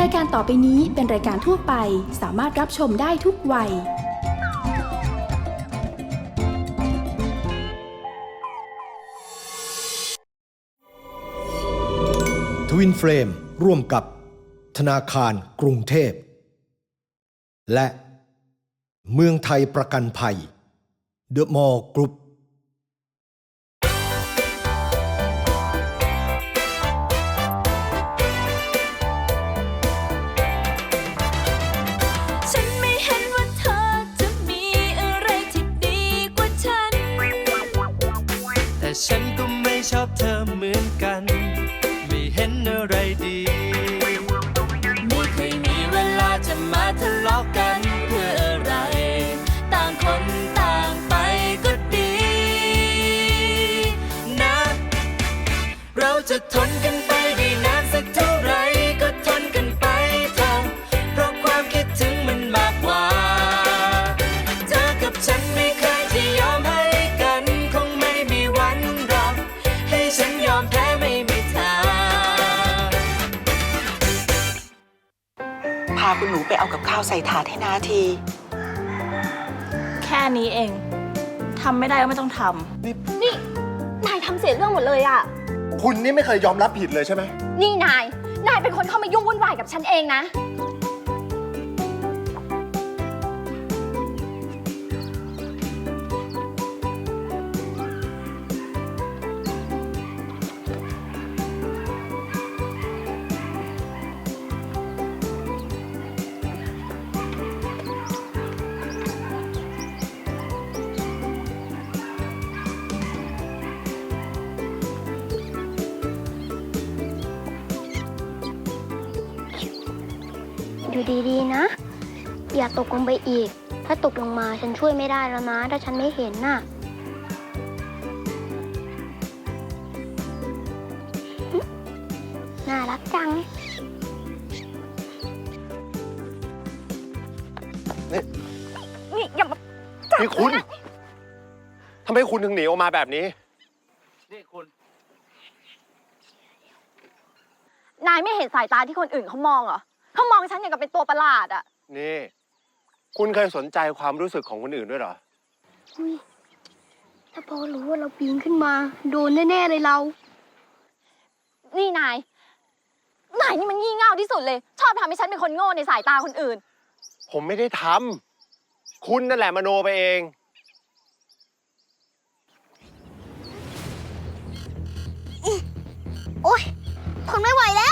รายการต่อไปนี้เป็นรายการทั่วไป สามารถรับชมได้ทุกวัย ทวินเฟรมร่วมกับธนาคารกรุงเทพ และเมืองไทยประกันภัย เดอะมอลล์กรุ๊ป จะทนกันไปได้นานสักเท่าไหรก็ทนกันไปเถอะเพราะความคิดถึงมันมากกว่า เธอกับฉันไม่เคยที่ยอมให้กัน คงไม่มีวันหรอกให้ฉันยอมแพ้ไม่มีทางพาคุณหนูไปเอากับข้าวใส่ถาดให้นาที แค่นี้เอง ทำไม่ได้ก็ไม่ต้องทนี่ นายทำเสียเรื่องหมดเลยอะ คุณนี่ไม่เคยยอมรับผิดเลยใช่ไหม นี่นาย นายเป็นคนเข้ามายุ่งวุ่นวายกับฉันเองนะ อยู่ดีๆนะ อย่าตกลงไปอีก ถ้าตกลงมาฉันช่วยไม่ได้แล้วนะ ถ้าฉันไม่เห็นน่ะหึน่ารักจัง นี่อย่ามานี่คุณทำไมคุณถึงหนีออกมาแบบนี้ นี่คุณ นายไม่เห็นสายตาที่คนอื่นเขามองเหรอ เขามองฉันอย่างกับเป็นตัวประหลาดอะนี่ คุณเคยสนใจความรู้สึกของคนอื่นด้วยเหรอ อุ้ยถ้าพอรู้ว่าเราปีนขึ้นมา โดนแน่ๆเลยเรา นี่นาย นายนี่มันงี่เง่าที่สุดเลย ชอบทำให้ฉันเป็นคนโง่ในสายตาคนอื่น ผมไม่ได้ทำ คุณนั่นแหละมโนไปเอง โอ๊ยทนไม่ไหวแล้ว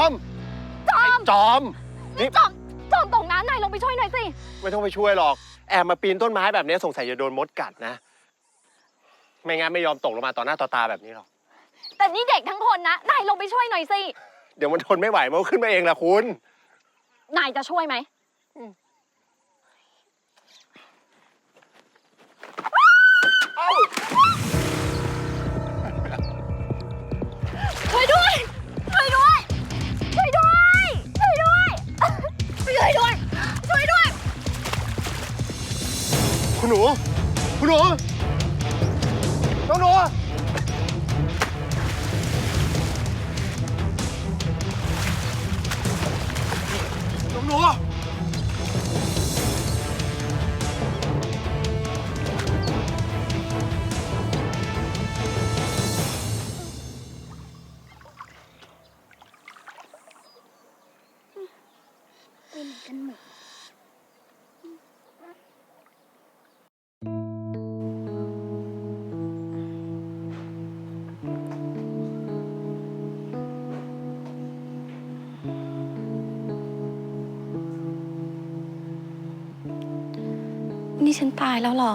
อ้จอม จอมไอ้จอมนี่จอมจอมตกน้ำนายลงไปช่วยหน่อยสิ ไม่ต้องไปช่วยหรอก แอบมาปีนต้นไม้แบบนี้สงสัยจะโดนมดกัดนะ ไม่งั้นไม่ยอมตกลงมาต่อหน้าต่อตาแบบนี้หรอก แต่นี่เด็กทั้งคนนะ นายลงไปช่วยหน่อยสิ เดี๋ยวมันทนไม่ไหวมันก็ขึ้นมาเองแหละคุณ นายจะช่วยไหมช่ นี่ฉันตายแล้วเหรอ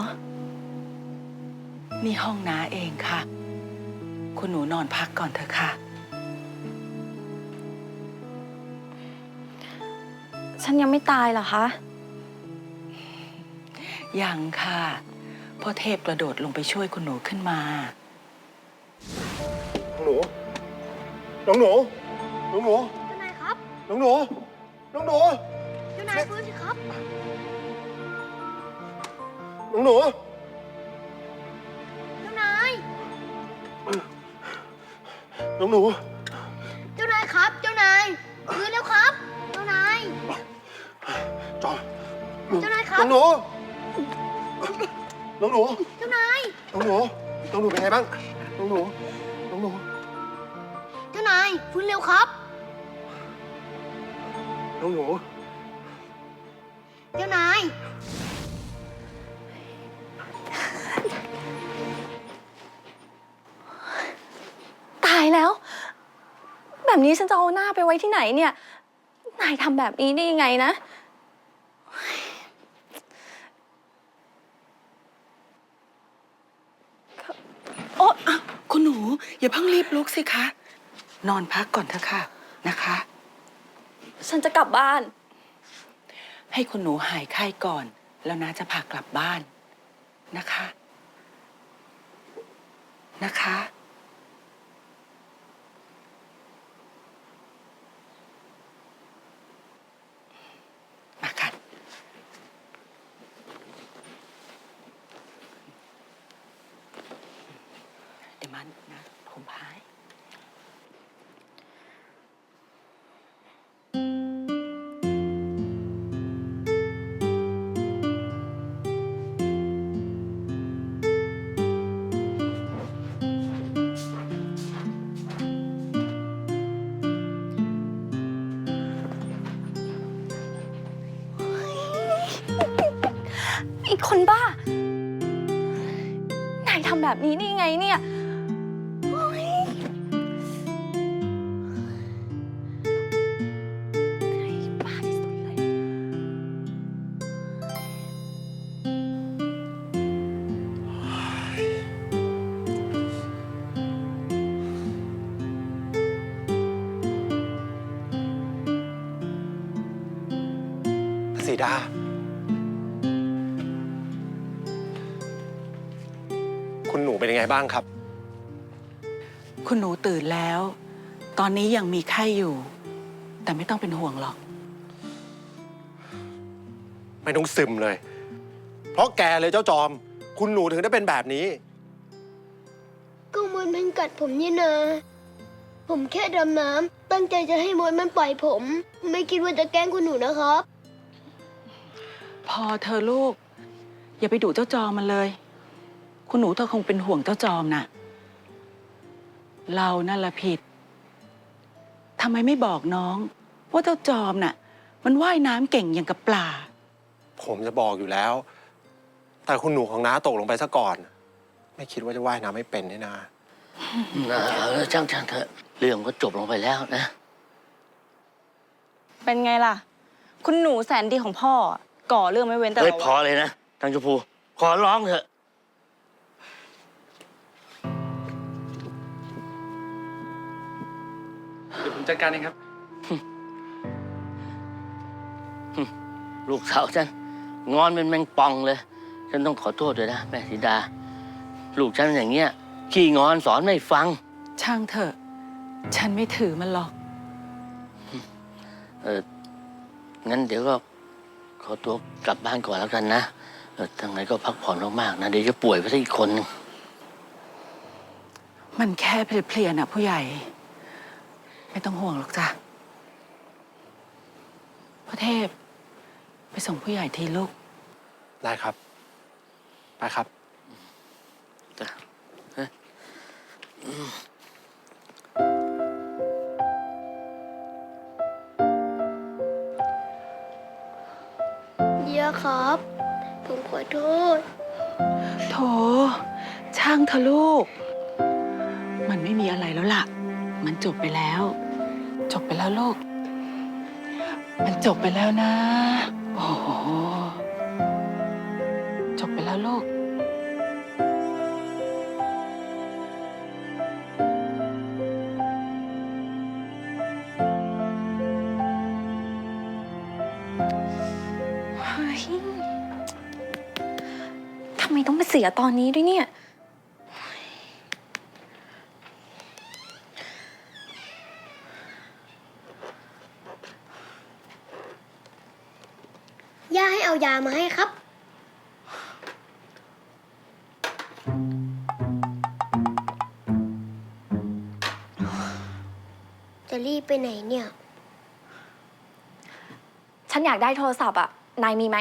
นี่ห้องน้าเองค่ะ คุณหนูนอนพักก่อนเถอะค่ะ ฉันยังไม่ตายเหรอคะ ยังค่ะ พ่อเทพกระโดดลงไปช่วยคุณหนูขึ้นมา น้องหนู น้องหนู น้องหนู เจ้านายครับ น้องหนู น้องหนู เจ้านายฟื้นสิครับ น้องหนู เจ้านาย น้องหนู เจ้านายครับ เจ้านายฟื้นแล้วครับ เจ้านาย จอมเจ้านายครับ น้องหนู น้องหนู เจ้านาย น้องหนู น้องหนูเป็นไงบ้าง น้องหนู น้องหนู เจ้านายฟื้นเร็วครับ น้องหนู เจ้านาย แล้ว แบบนี้ฉันจะเอาหน้าไปไว้ที่ไหนเนี่ย นายทำแบบนี้ได้ยังไงนะโอ้อะคุณหนู อย่าเพิ่งรีบลุกสิคะ นอนพักก่อนเถอะค่ะนะคะ ฉันจะกลับบ้าน ให้คุณหนูหายไข้ก่อน แล้วน้าจะพากลับบ้านนะคะ นะคะ มาค่ะ เดี๋ยว มันนะผมพายอีกคนบ้า นายทำแบบนี้ได้ไงเนี่ย พระศรีดา คุณหนูเป็นยังไงบ้างครับ คุณหนูตื่นแล้ว ตอนนี้ยังมีไข้อยู่ แต่ไม่ต้องเป็นห่วงหรอก ไม่ต้องซึมเลย เพราะแกเลยเจ้าจอม คุณหนูถึงได้เป็นแบบนี้ ก็มดมันกัดผมนี่นาผมแค่ดำน้ำตั้งใจจะให้มดมันปล่อยผม ไม่คิดว่าจะแกล้งคุณหนูนะครับ พอเธอลูก อย่าไปดุเจ้าจอมมันเลย คุณหนูเธอคงเป็นห่วงเจ้าจอมน่ะ เรานั่นละผิดทำไมไม่บอกน้องว่าเจ้าจอมน่ะ มันว่ายน้ำเก่งอย่างกับปลา ผมจะบอกอยู่แล้ว แต่คุณหนูของน้าตกลงไปซะก่อน ไม่คิดว่าจะว่ายน้ำไม่เป็นนี่นา นะเอาละช่างช่างๆเถอะเรื่องก็จบลงไปแล้วนะ เป็นไงล่ะ คุณหนูแสนดีของพ่ออะ ก่อเรื่องไม่เว้นแต่เฮ้ยละพอวันเลยนะทางชมพู ขอร้องเถอะ เดี๋ยวผมจัดการเองครับ ลูกสาวฉันงอนเป็นแมงป่องเลย ฉันต้องขอโทษด้วยนะแม่สีดา ลูกฉันเป็นอย่างเงี้ยขี้งอนสอนไม่ฟัง ช่างเถอะ ฉันไม่ถือมันหรอกเอองั้นเดี๋ยวก็ ขอตัวกลับบ้านก่อนแล้วกันนะเออทางไหนก็พักผ่อนมากๆนะเดี๋ยวจะป่วยไปซะอีกคนนึงมันแค่เพลียๆน่ะผู้ใหญ่ ไม่ต้องห่วงหรอกจ้ะพ่อเทพ ไปส่งผู้ใหญ่ทีลูก ได้ครับ ไปครับ จ้ะ ขอโทษ โถ ช่างเถอะลูก มันไม่มีอะไรแล้วล่ะ มันจบไปแล้ว จบไปแล้วลูก มันจบไปแล้วนะ โอ้โห จบไปแล้วลูก ทำไมต้องมาเสียตอนนี้ด้วยเนี่ย ย่าให้เอายามาให้ครับรีบไปไหนเนี่ย ฉันอยากได้โทรศัพท์อะนายมีไหม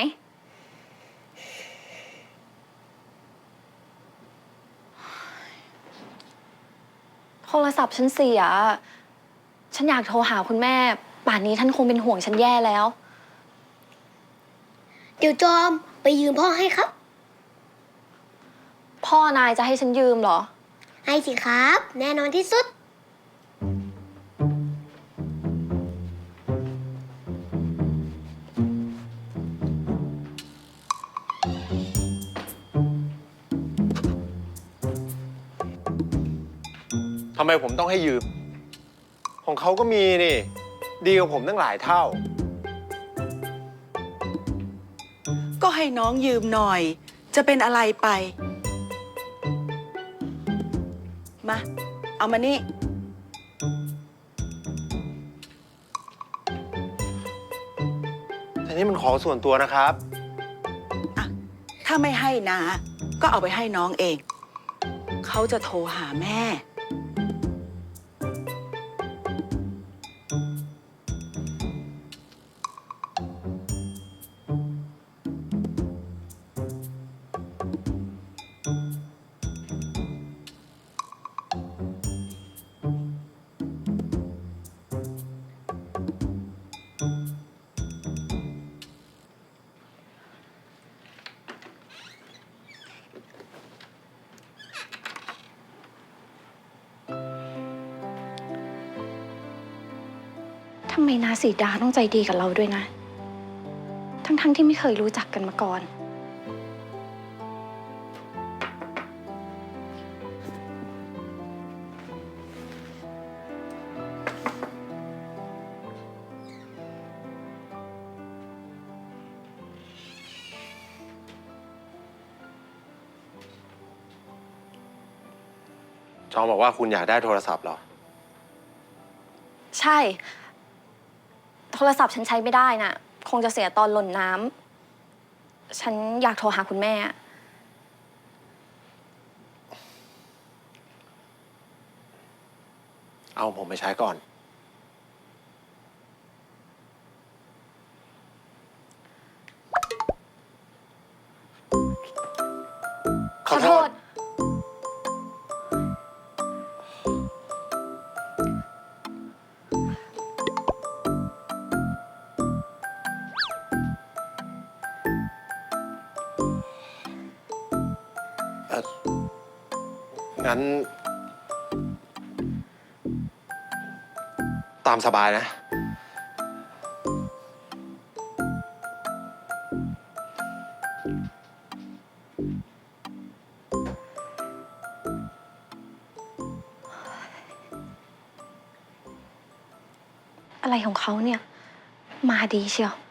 ทรศัพท์ฉันเสีย ฉันอยากโทรหาคุณแม่ ป่านนี้ท่านคงเป็นห่วงฉันแย่แล้ว เดี๋ยวจอมไปยืมพ่อให้ครับ พ่อนายจะให้ฉันยืมเหรอ ให้สิครับ แน่นอนที่สุด ไมผมต้องให้ยืม ของเขาก็มีนี่ ดีกว่าผมตั้งหลายเท่า ก็ให้น้องยืมหน่อย จะเป็นอะไรไป มา เอามานี่ แต่นี่มันของส่วนตัวนะครับ ถ้าไม่ให้นะก็เอาไปให้น้องเอง เขาจะโทรหาแม่ ไมนาสีดาต้องใจดีกับเราด้วยนะ ทั้งๆที่ไม่เคยรู้จักกันมาก่อน จอมบอกว่าคุณอยากได้โทรศัพท์เหรอ ใช่ โทรศัพท์ฉันใช้ไม่ได้น่ะ คงจะเสียตอนหล่นน้ำ ฉันอยากโทรหาคุณแม่ เอาผมไปใช้ก่อน งั้น ตามสบายนะ อะไรของเขาเนี่ย มาดีเชียว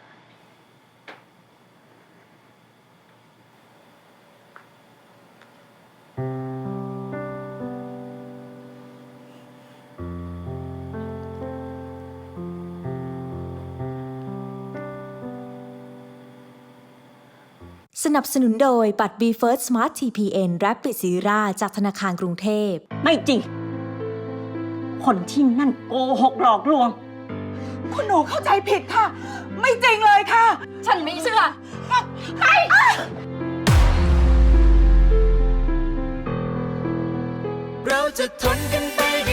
นับสนุนโดยบัตร b f i r s t Smart TPN Rapid s e r a จากธนาคารกรุงเทพ ไม่จริง คนที่นั่นโกหกหลอกลวง คุณหนูเข้าใจผิดค่ะ ไม่จริงเลยค่ะ ฉันไม่เชื่อเราจะทนกันไป